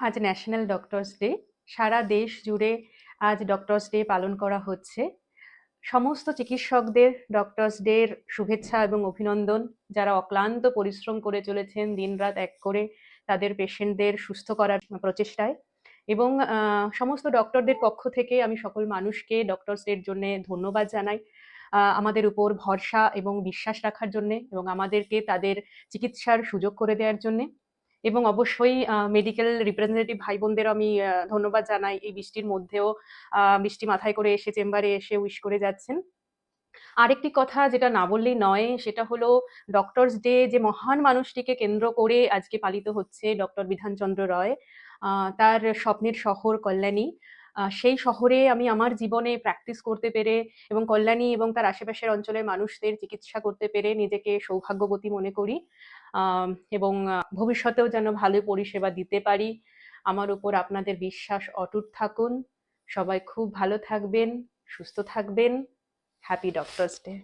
আজ national doctors day সারা দেশ জুড়ে আজ ডক্টরস ডে পালন করা হচ্ছে। সমস্ত চিকিৎসকদের ডক্টরস ডের শুভেচ্ছা এবং অভিনন্দন। যারা অক্লান্ত পরিশ্রম করে চলেছেন, দিনরাত এক করে তাদের পেশেন্টদের সুস্থ করার প্রচেষ্টায়। এবং সমস্ত ডক্টরদের পক্ষ থেকে আমি সকল মানুষকে ডক্টরস ডের জন্য ধন্যবাদ জানাই। আমাদের উপর ভরসা এবং বিশ্বাস রাখার জন্য এবং আমাদেরকে তাদের চিকিৎসার সুযোগ করে দেওয়ার জন্য। এবং অবশ্যই মেডিকেল রিপ্রেজেন্টেটিভ ভাই বোনদের আমি ধন্যবাদ জানাই এই বৃষ্টির মধ্যেও। বৃষ্টি মাথায় করে এসে চেম্বারে এসে উইশ করে যাচ্ছেন। আরেকটি কথা যেটা না বললেই নয়, সেটা হলো ডক্টরস ডে যে মহান মানুষটিকে কেন্দ্র করে আজকে পালিত হচ্ছে ডক্টর বিধানচন্দ্র রয়। তার স্বপ্নের শহর কল্যাণী। সেই শহরে আমি আমার জীবনে প্র্যাকটিস করতে পেরে এবং কল্যাণী এবং তার আশেপাশের অঞ্চলের মানুষদের চিকিৎসা করতে পেরে নিজেকে সৌভাগ্যবতী মনে করি। এবং ভবিষ্যতেও যেন ভালো পরিষেবা দিতে পারি। আমার উপর আপনাদের বিশ্বাস অটুট থাকুন। সবাই খুব ভালো থাকবেন, সুস্থ থাকবেন। Happy doctors day